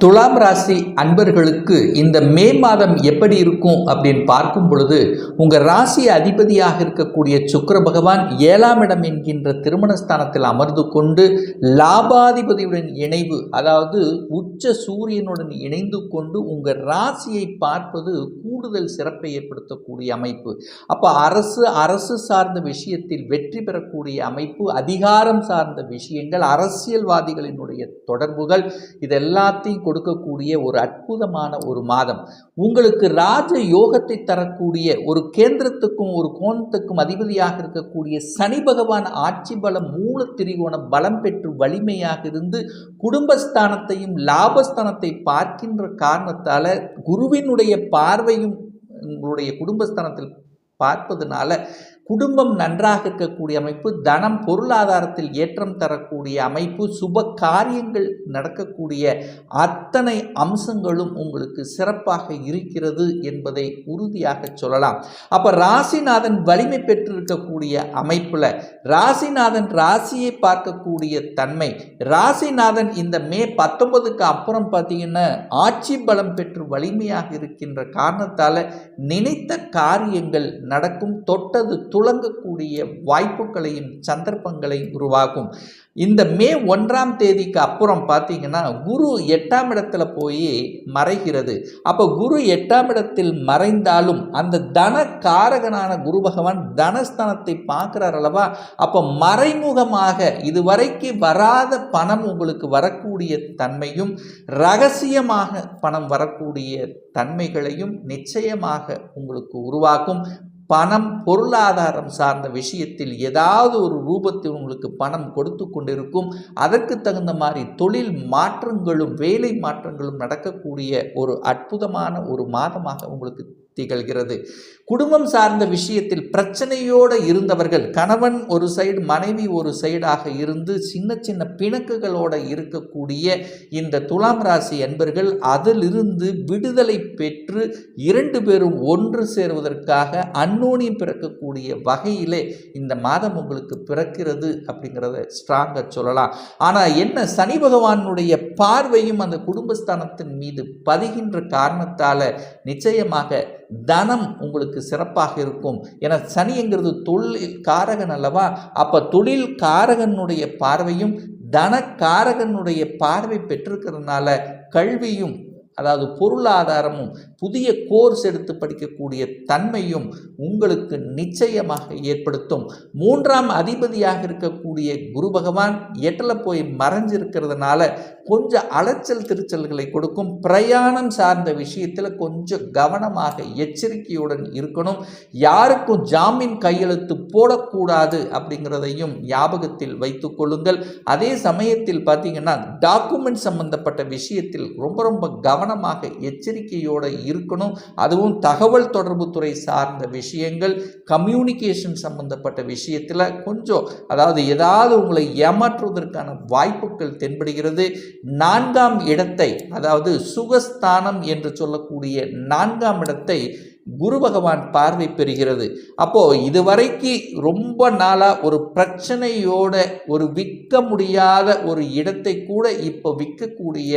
துலாம் ராசி அன்பர்களுக்கு இந்த மே மாதம் எப்படி இருக்கும் அப்படின்னு பார்க்கும் பொழுது உங்கள் ராசி அதிபதியாக இருக்கக்கூடிய சுக்கர பகவான் ஏழாம் இடம் என்கின்ற திருமணஸ்தானத்தில் அமர்ந்து கொண்டு லாபாதிபதியுடன் இணைவு அதாவது உச்ச சூரியனுடன் இணைந்து கொண்டு உங்கள் ராசியை பார்ப்பது கூடுதல் சிறப்பை ஏற்படுத்தக்கூடிய அமைப்பு. அப்போ அரசு அரசு சார்ந்த விஷயத்தில் வெற்றி பெறக்கூடிய அமைப்பு அதிகாரம் சார்ந்த விஷயங்கள் அரசியல்வாதிகளினுடைய தொடர்புகள் இது எல்லாத்தையும் கொடுக்கக்கூடிய ஒரு அற்புதமான ஒரு மாதம். உங்களுக்கு ராஜ யோகத்தை தரக்கூடிய ஒரு கேந்திரத்துக்கும் ஒரு கோணத்துக்கும் அதிபதியாக இருக்கக்கூடிய சனி பகவான் ஆட்சி பலம் மூல திரிகோணம் பலம் பெற்று வலிமையாக இருந்து குடும்பஸ்தானத்தையும் லாபஸ்தானத்தை பார்க்கின்ற காரணத்தால் குருவினுடைய பார்வையும் உங்களுடைய குடும்பஸ்தானத்தில் பார்ப்பதனால குடும்பம் நன்றாக இருக்கக்கூடிய அமைப்பு தனம் பொருளாதாரத்தில் ஏற்றம் தரக்கூடிய அமைப்பு சுப காரியங்கள் நடக்கக்கூடிய அத்தனை அம்சங்களும் உங்களுக்கு சிறப்பாக இருக்கிறது என்பதை உறுதியாக சொல்லலாம். அப்போ ராசிநாதன் வலிமை பெற்றிருக்கக்கூடிய அமைப்பில் ராசிநாதன் ராசியை பார்க்கக்கூடிய தன்மை ராசிநாதன் இந்த மே பத்தொன்பதுக்கு அப்புறம் பார்த்தீங்கன்னா ஆட்சி பலம் பெற்று வலிமையாக இருக்கின்ற காரணத்தால் நினைத்த காரியங்கள் நடக்கும் தொட்டது துளங்கக்கூடிய வாய்ப்புகளையும் சந்தர்ப்பங்களையும் உருவாக்கும். இந்த மே ஒன்றாம் தேதிக்கு அப்புறம் பார்த்தீங்கன்னா குரு எட்டாம் இடத்துல போய் மறைகிறது. அப்போ குரு எட்டாம் இடத்தில் மறைந்தாலும் அந்த தன காரகனான குரு பகவான் தனஸ்தானத்தை பார்க்குறார் அல்லவா? அப்போ மறைமுகமாக இதுவரைக்கு வராத பணம் உங்களுக்கு வரக்கூடிய தன்மையும் ரகசியமாக பணம் வரக்கூடிய தன்மைகளையும் நிச்சயமாக உங்களுக்கு உருவாக்கும். பணம் பொருளாதாரம் சார்ந்த விஷயத்தில் ஏதாவது ஒரு ரூபத்தில் உங்களுக்கு பணம் கொடுத்து கொண்டிருக்கும். அதற்கு தகுந்த மாதிரி தொழில் மாற்றங்களும் வேலை மாற்றங்களும் நடக்கக்கூடிய ஒரு அற்புதமான ஒரு மாதமாக உங்களுக்கு திகழ்கிறது. குடும்பம் சார்ந்த விஷயத்தில் பிரச்சனையோடு இருந்தவர்கள் கணவன் ஒரு சைடு மனைவி ஒரு சைடாக இருந்து சின்ன சின்ன பிணக்குகளோடு இருக்கக்கூடிய இந்த துலாம் ராசி என்பர்கள் அதிலிருந்து விடுதலை பெற்று இரண்டு பேரும் ஒன்று சேருவதற்காக அன்னோனியம் பிறக்கக்கூடிய வகையிலே இந்த மாதம் உங்களுக்கு பிறக்கிறது அப்படிங்கிறத ஸ்ட்ராங்காக சொல்லலாம். ஆனால் என்ன? சனி பகவானுடைய பார்வையும் அந்த குடும்பஸ்தானத்தின் மீது பதிகின்ற காரணத்தால் நிச்சயமாக தனம் உங்களுக்கு சிறப்பாக இருக்கும். ஏன்னா சனிங்கிறது தொழில் காரகன் அல்லவா? அப்போ தொழில் காரகனுடைய பார்வையும் தனக்காரகனுடைய பார்வை பெற்றிருக்கிறதுனால கல்வியும் அதாவது பொருளாதாரமும் புதிய கோர்ஸ் எடுத்து படிக்கக்கூடிய தன்மையும் உங்களுக்கு நிச்சயமாக ஏற்படுத்தும். மூன்றாம் அதிபதியாக இருக்கக்கூடிய குரு பகவான் எட்டில் போய் மறைஞ்சிருக்கிறதுனால கொஞ்சம் அலைச்சல் திருச்சல்களை கொடுக்கும். பிரயாணம் சார்ந்த விஷயத்தில் கொஞ்சம் கவனமாக எச்சரிக்கையுடன் இருக்கணும். யாருக்கும் ஜாமீன் கையெழுத்து போடக்கூடாது அப்படிங்கிறதையும் ஞாபகத்தில் வைத்து கொள்ளுங்கள். அதே சமயத்தில் பார்த்தீங்கன்னா டாக்குமெண்ட் சம்பந்தப்பட்ட விஷயத்தில் ரொம்ப ரொம்ப கவனமாக எச்சரிக்கையோடு இருக்கணும். அதுவும் தகவல் தொடர்பு துறை சார்ந்த விஷயங்கள் கம்யூனிகேஷன் சம்பந்தப்பட்ட விஷயத்தில் கொஞ்சம் அதாவது ஏதாவது உங்களை ஏமாற்றுவதற்கான வாய்ப்புகள் தென்படுகிறது. நான்காம் இடத்தை அதாவது சுகஸ்தானம் என்று சொல்லக்கூடிய நான்காம் இடத்தை குரு பகவான் பார்வை பெறுகிறது. அப்போது இதுவரைக்கு ரொம்ப நாளாக ஒரு பிரச்சனையோட ஒரு விற்க முடியாத ஒரு இடத்தை கூட இப்போ விற்கக்கூடிய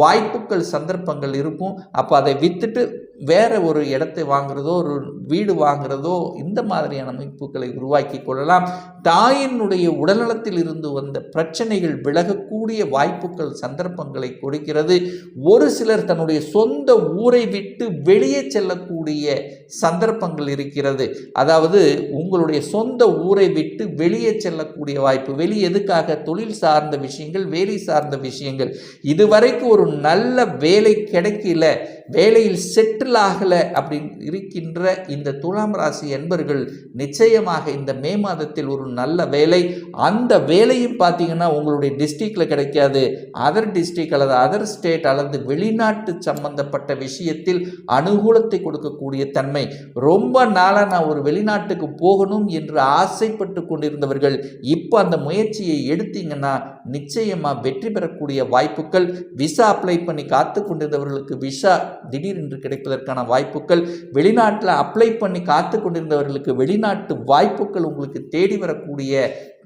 வாய்ப்புகள் சந்தர்ப்பங்கள் இருக்கும். அப்போ அதை விற்றுட்டு வேற ஒரு இடத்தை வாங்குறதோ ஒரு வீடு வாங்குறதோ இந்த மாதிரியான அமைப்புகளை உருவாக்கி கொள்ளலாம். தாயினுடைய உடல்நலத்தில் இருந்து வந்த பிரச்சனைகள் விலகக்கூடிய வாய்ப்புகள் சந்தர்ப்பங்களை கொடுக்கிறது. ஒரு சிலர் தன்னுடைய சொந்த ஊரை விட்டு வெளியே செல்லக்கூடிய சந்தர்ப்பங்கள் இருக்கிறது. அதாவது உங்களுடைய சொந்த ஊரை விட்டு வெளியே செல்லக்கூடிய வாய்ப்பு வெளியே எதுக்காக? தொழில் சார்ந்த விஷயங்கள் வேலை சார்ந்த விஷயங்கள். இதுவரைக்கும் ஒரு நல்ல வேலை கிடைக்கல. வேலையில் செட்டில் ஆகலை அப்படின்னு இருக்கின்ற இந்த துலாம் ராசி என்பர்கள் நிச்சயமாக இந்த மே மாதத்தில் ஒரு நல்ல வேலை. அந்த வேலையும் பார்த்தீங்கன்னா உங்களுடைய டிஸ்ட்ரிக்டில் கிடைக்காது. அதர் டிஸ்ட்ரிக் அல்லது அதர் ஸ்டேட் அல்லது வெளிநாட்டு சம்பந்தப்பட்ட விஷயத்தில் அனுகூலத்தை கொடுக்கக்கூடிய தன்மை. ரொம்ப நாளாக நான் ஒரு வெளிநாட்டுக்கு போகணும் என்று ஆசைப்பட்டு கொண்டிருந்தவர்கள் இப்போ அந்த முயற்சியை எடுத்தீங்கன்னா நிச்சயமாக வெற்றி பெறக்கூடிய வாய்ப்புகள் விசா அப்ளை பண்ணி காத்து கொண்டிருந்தவர்களுக்கு விசா திடீரென்று கிடைப்பதற்கான வாய்ப்புகள் வெளிநாட்டில் அப்ளை பண்ணி காத்து கொண்டிருந்தவர்களுக்கு வெளிநாட்டு வாய்ப்புகள் உங்களுக்கு தேடி வரக்கூடிய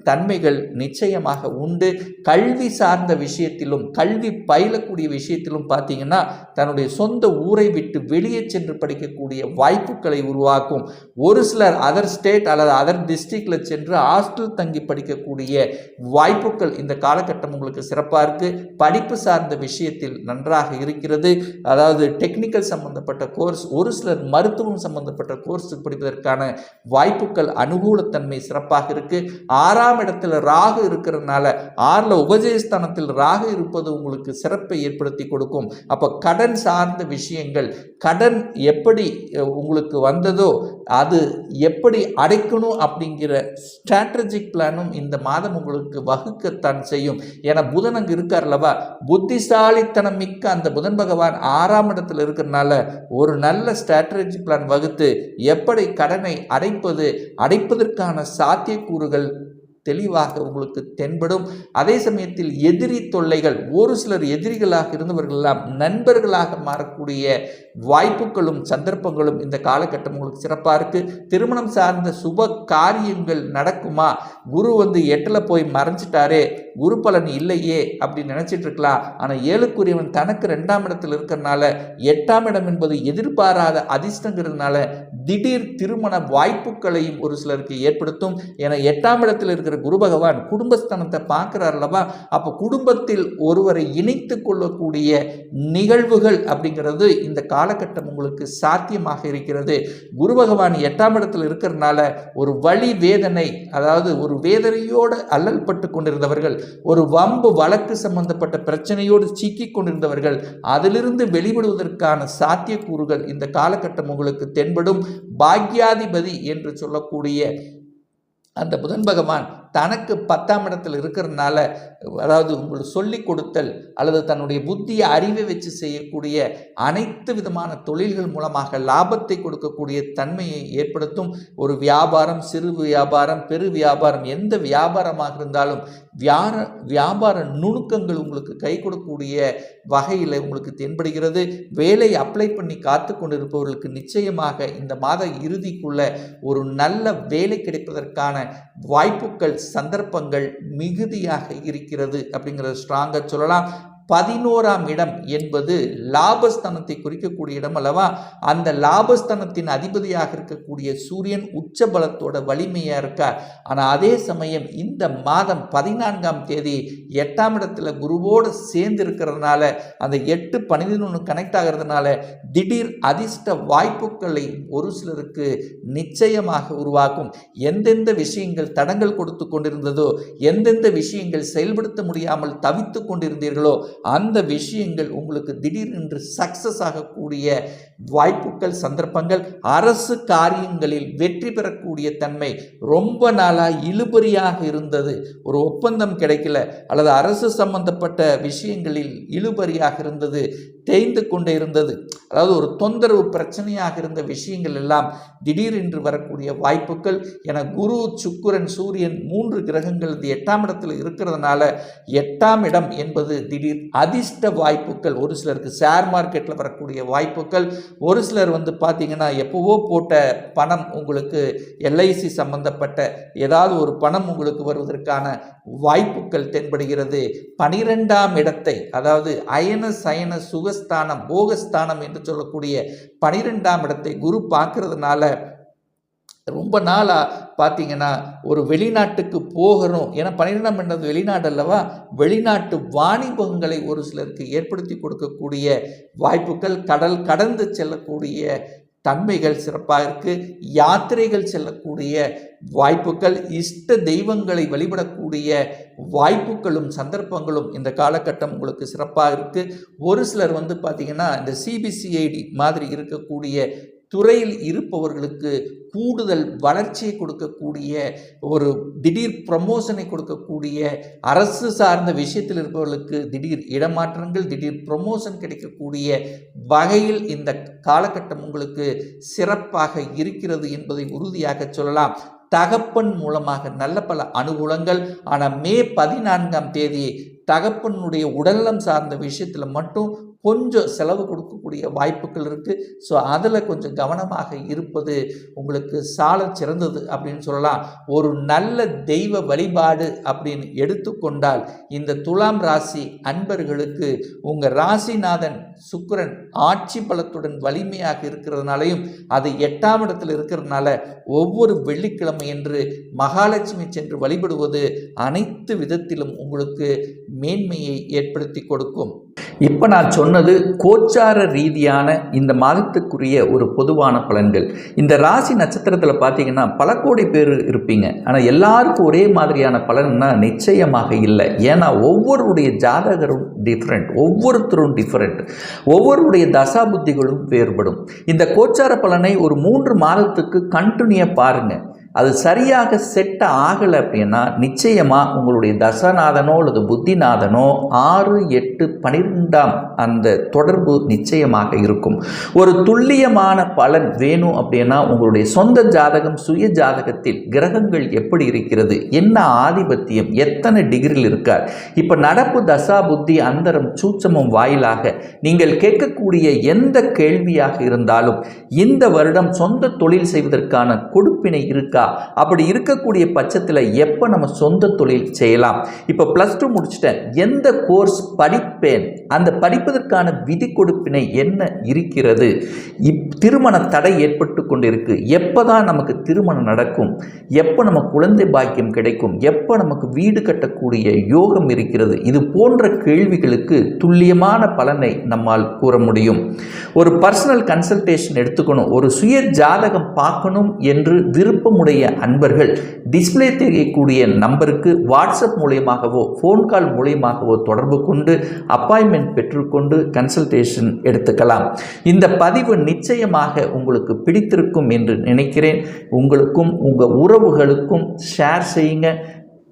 தன்மைகள் நிச்சயமாக உண்டு. கல்வி சார்ந்த விஷயத்திலும் கல்வி பயிலக்கூடிய விஷயத்திலும் பார்த்தீங்கன்னா தன்னுடைய சொந்த ஊரை விட்டு வெளியே சென்று படிக்கக்கூடிய வாய்ப்புகளை உருவாக்கும். ஒரு சிலர் அதர் ஸ்டேட் அல்லது அதர் டிஸ்ட்ரிக்டில் சென்று ஹாஸ்டல் தங்கி படிக்கக்கூடிய வாய்ப்புகள் இந்த காலகட்டம் உங்களுக்கு சிறப்பாக இருக்குது படிப்பு சார்ந்த விஷயத்தில் நன்றாக இருக்கிறது. அதாவது டெக்னிக்கல் சம்பந்தப்பட்ட கோர்ஸ் ஒரு சிலர் மருத்துவம் சம்பந்தப்பட்ட கோர்ஸ் படிப்பதற்கான வாய்ப்புகள் அனுகூலத்தன்மை சிறப்பாக இருக்குது ஆறாம் இடத்துல ராகு இருக்கிறதுனால ஆறில் உபஜயஸ்தானத்தில் ராகு இருப்பது உங்களுக்கு சிறப்பை ஏற்படுத்தி கொடுக்கும். அப்போ கடன் சார்ந்த விஷயங்கள் கடன் எப்படி உங்களுக்கு வந்ததோ அது எப்படி அடைக்கணும் அப்படிங்கிற ஸ்ட்ராட்டஜிக் பிளானும் இந்த மாதம் உங்களுக்கு வகுக்கத்தான் செய்யும். ஏன்னா புதன் அங்கு இருக்கார் அல்லவா? புத்திசாலித்தனம் மிக்க அந்த புதன் பகவான் ஆறாம் இடத்துல இருக்கிறனால ஒரு நல்ல ஸ்ட்ராட்டஜி பிளான் வகுத்து எப்படி கடனை அடைப்பது அடைப்பதற்கான சாத்தியக்கூறுகள் தெளிவாக உங்களுக்கு தென்படும். அதே சமயத்தில் எதிரி தொல்லைகள் ஒரு சிலர் எதிரிகளாக இருந்தவர்கள் எல்லாம் நண்பர்களாக மாறக்கூடிய வாய்ப்புகளும் சந்தர்ப்பங்களும் இந்த காலகட்டம் உங்களுக்கு சிறப்பாக இருக்குது திருமணம் சார்ந்த சுப காரியங்கள் நடக்குமா? குரு வந்து எட்டில் போய் மறைஞ்சிட்டாரே குரு பலன் இல்லையே அப்படின்னு நினச்சிட்டு இருக்கலாம். ஆனால் ஏழுக்குரியவன் தனக்கு ரெண்டாம் இடத்தில் இருக்கிறனால எட்டாம் இடம் என்பது எதிர்பாராத அதிர்ஷ்டங்கிறதுனால திடீர் திருமண வாய்ப்புகளையும் ஒரு சிலருக்கு ஏற்படுத்தும். என எட்டாம் இடத்தில் இருக்கிற குரு பகவான் குடும்பஸ்தானத்தை பார்க்கிறார் அல்லவா? அப்போ குடும்பத்தில் ஒருவரை இணைத்து கொள்ளக்கூடிய நிகழ்வுகள் அப்படிங்கிறது இந்த காலகட்டம் உங்களுக்கு சாத்தியமாக இருக்கிறது. குரு பகவான் எட்டாம் இடத்தில் இருக்கிறதுனால ஒரு வழி வேதனை அதாவது ஒரு வேதனையோடு அல்லல் பட்டு கொண்டிருந்தவர்கள் ஒரு வம்பு வழக்கு சம்பந்தப்பட்ட பிரச்சனையோடு சிக்கிக் கொண்டிருந்தவர்கள் அதிலிருந்து வெளிவிடுவதற்கான சாத்தியக்கூறுகள் இந்த காலகட்டம் உங்களுக்கு தென்படும். பாக்யாதிபதி என்று சொல்லக்கூடிய அந்த புதன் பகவான் தனக்கு பத்தாம் இடத்தில் இருக்கிறதுனால அதாவது உங்களுக்கு சொல்லிக் கொடுத்தல் அல்லது தன்னுடைய புத்தியை அறிவை வச்சு செய்யக்கூடிய அனைத்து விதமான தொழில்கள் மூலமாக லாபத்தை கொடுக்கக்கூடிய தன்மையை ஏற்படுத்தும். ஒரு வியாபாரம் சிறு வியாபாரம் பெரு வியாபாரம் எந்த வியாபாரமாக இருந்தாலும் வியார வியாபார நுணுக்கங்கள் உங்களுக்கு கை கொடுக்கக்கூடிய வகையில் உங்களுக்கு தென்படுகிறது. வேலை அப்ளை பண்ணி காத்து கொண்டிருப்பவர்களுக்கு நிச்சயமாக இந்த மாத இறுதிக்குள்ள ஒரு நல்ல வேலை கிடைப்பதற்கான வாய்ப்புகள் சந்தர்ப்பங்கள் மிகுதியாக இருக்கிறது அப்படிங்கிறத ஸ்ட்ராங்காக சொல்லலாம். பதினோராம் இடம் என்பது லாபஸ்தானத்தை குறிக்கக்கூடிய இடம் அல்லவா? அந்த லாபஸ்தானத்தின் அதிபதியாக இருக்கக்கூடிய சூரியன் உச்ச பலத்தோட வலிமையாக இருக்கார். ஆனால் அதே சமயம் இந்த மாதம் பதினான்காம் தேதி எட்டாம் இடத்துல குருவோடு சேர்ந்து இருக்கிறதுனால அந்த எட்டு பன்னிரெண்டு கனெக்ட் ஆகிறதுனால திடீர் அதிர்ஷ்ட வாய்ப்புகளை ஒரு சிலருக்கு நிச்சயமாக உருவாக்கும். எந்தெந்த விஷயங்கள் தடங்கள் கொடுத்து கொண்டிருந்ததோ எந்தெந்த விஷயங்கள் செயல்படுத்த முடியாமல் தவித்து கொண்டிருந்தீர்களோ அந்த விஷயங்கள் உங்களுக்கு திடீரென்று சக்சஸ் ஆகக்கூடிய வாய்ப்புகள் சந்தர்ப்பங்கள் அரசு காரியங்களில் வெற்றி பெறக்கூடிய தன்மை ரொம்ப நாளாக இழுபறியாக இருந்தது. ஒரு ஒப்பந்தம் கிடைக்கல அல்லது அரசு சம்பந்தப்பட்ட விஷயங்களில் இழுபறியாக இருந்தது தேய்ந்து கொண்டே இருந்தது. அதாவது ஒரு தொந்தரவு பிரச்சனையாக இருந்த விஷயங்கள் எல்லாம் திடீரென்று வரக்கூடிய வாய்ப்புகள். என குரு சுக்கிரன் சூரியன் மூன்று கிரகங்கள் எட்டாம் இடத்தில் இருக்கிறதுனால எட்டாம் இடம் என்பது திடீர் அதிர்ஷ்ட வாய்ப்புகள். ஒரு சிலருக்கு ஷேர் மார்க்கெட்டில் வரக்கூடிய வாய்ப்புகள். ஒரு சிலர் வந்து பார்த்திங்கன்னா எப்போவோ போட்ட பணம் உங்களுக்கு எல்ஐசி சம்பந்தப்பட்ட ஏதாவது ஒரு பணம் உங்களுக்கு வருவதற்கான வாய்ப்புகள் தென்படுகிறது. பனிரெண்டாம் இடத்தை அதாவது அயன சயன சுகஸ்தானம் போகஸ்தானம் என்று சொல்லக்கூடிய பனிரெண்டாம் இடத்தை குரு பார்க்கறதுனால ரொம்ப நாளாக பார்த்தீங்கன்னா ஒரு வெளிநாட்டுக்கு போகணும். ஏன்னா பன்னிரெண்டாம் என்றது வெளிநாடு அல்லவா? வெளிநாட்டு வாணிபங்களை ஒரு சிலருக்கு ஏற்படுத்தி கொடுக்கக்கூடிய வாய்ப்புகள் கடல் கடந்து செல்லக்கூடிய தன்மைகள் சிறப்பாக இருக்குது யாத்திரைகள் செல்லக்கூடிய வாய்ப்புகள் இஷ்ட தெய்வங்களை வழிபடக்கூடிய வாய்ப்புகளும் சந்தர்ப்பங்களும் இந்த காலகட்டம் உங்களுக்கு சிறப்பாக இருக்குது ஒரு சிலர் வந்து பார்த்திங்கன்னா இந்த சிபிசிஐடி மாதிரி இருக்கக்கூடிய துறையில் இருப்பவர்களுக்கு கூடுதல் வளர்ச்சியை கொடுக்கக்கூடிய ஒரு திடீர் ப்ரமோஷனை கொடுக்கக்கூடிய அரசு சார்ந்த விஷயத்தில் இருப்பவர்களுக்கு திடீர் இடமாற்றங்கள் திடீர் ப்ரமோஷன் கிடைக்கக்கூடிய வகையில் இந்த காலகட்டம் உங்களுக்கு சிறப்பாக இருக்கிறது என்பதை உறுதியாக சொல்லலாம். தகப்பன் மூலமாக நல்ல பல அனுகூலங்கள். ஆனால் மே பதினான்காம் தேதி தகப்பனுடைய உடல்நலம் சார்ந்த விஷயத்தில் மட்டும் கொஞ்சம் செலவு கொடுக்கக்கூடிய வாய்ப்புகள் இருக்குது ஸோ அதில் கொஞ்சம் கவனமாக இருப்பது உங்களுக்கு சால சிறந்தது அப்படின்னு சொல்லலாம். ஒரு நல்ல தெய்வ வழிபாடு அப்படின்னு எடுத்துக்கொண்டால் இந்த துலாம் ராசி அன்பர்களுக்கு உங்கள் ராசிநாதன் சுக்கிரன் ஆட்சி பலத்துடன் வலிமையாக இருக்கிறதுனாலையும் அது எட்டாம் இடத்தில் இருக்கிறதுனால ஒவ்வொரு வெள்ளிக்கிழமை என்று மகாலட்சுமி சென்று வழிபடுவது அனைத்து விதத்திலும் உங்களுக்கு மேன்மையை ஏற்படுத்தி கொடுக்கும். இப்போ நான் சொன்னது கோச்சார ரீதியான இந்த மாதத்துக்குரிய ஒரு பொதுவான பலன்கள். இந்த ராசி நட்சத்திரத்தில் பார்த்தீங்கன்னா பல கோடி பேர் இருப்பீங்க. ஆனால் எல்லாருக்கும் ஒரே மாதிரியான பலன்னா நிச்சயமாக இல்லை. ஏன்னா ஒவ்வொருடைய ஜாதகரும் டிஃப்ரெண்ட் ஒவ்வொருத்தரும் டிஃப்ரெண்ட் ஒவ்வொருடைய தசா புத்திகளும் வேறுபடும். இந்த கோச்சார பலனை ஒரு மூன்று மாதத்துக்கு கண்டினியூ பாருங்கள் அது சரியாக செட் ஆகலை அப்படின்னா நிச்சயமாக உங்களுடைய தசநாதனோ அல்லது புத்திநாதனோ ஆறு எட்டு பனிரெண்டாம் அந்த தொடர்பு நிச்சயமாக இருக்கும். ஒரு துல்லியமான பலன் வேணும் அப்படின்னா உங்களுடைய சொந்த ஜாதகம் சுய ஜாதகத்தில் கிரகங்கள் எப்படி இருக்கிறது என்ன ஆதிபத்தியம் எத்தனை டிகிரியில் இருக்கார். இப்போ நடப்பு தசா புத்தி அந்தரம் சூட்சமும் வாயிலாக நீங்கள் கேட்கக்கூடிய எந்த கேள்வியாக இருந்தாலும் இந்த வருடம் சொந்த தொழில் செய்வதற்கான கொடுப்பினை இருக்கா அப்படி இருக்கக்கூடிய பட்சத்தில் எப்போ நம்ம சொந்த தொழில் செய்யலாம்? இப்போ ப்ளஸ் டூ முடிச்சுட்டேன். எந்த கோர்ஸ் படிப்பேன்? அந்த படிப்பதற்கான விதி கொடுப்பினை என்ன இருக்கிறது? இப் திருமண தடை ஏற்பட்டு கொண்டிருக்கு. எப்போ தான் நமக்கு திருமணம் நடக்கும்? எப்போ நம்ம குழந்தை பாக்கியம் கிடைக்கும்? எப்போ நமக்கு வீடு கட்டக்கூடிய யோகம் இருக்கிறது? இது போன்ற கேள்விகளுக்கு துல்லியமான பலனை நம்மால் கூற முடியும். ஒரு பர்சனல் கன்சல்டேஷன் எடுத்துக்கணும். ஒரு சுய ஜாதகம் பார்க்கணும் என்று விருப்பமுடைய அன்பர்கள் டிஸ்பிளே தெரியக்கூடிய நம்பருக்கு வாட்ஸ்அப் மூலியமாகவோ ஃபோன் கால் மூலியமாகவோ தொடர்பு கொண்டு அப்பாயின்மெண்ட் பெற்றுக்கொண்டு கன்சல்டேஷன் எடுத்துக்கலாம். இந்த பதிவு நிச்சயமாக உங்களுக்கு பிடித்திருக்கும் என்று நினைக்கிறேன். உங்களுக்கும் உங்கள் உறவுகளுக்கும் ஷேர் செய்யுங்க.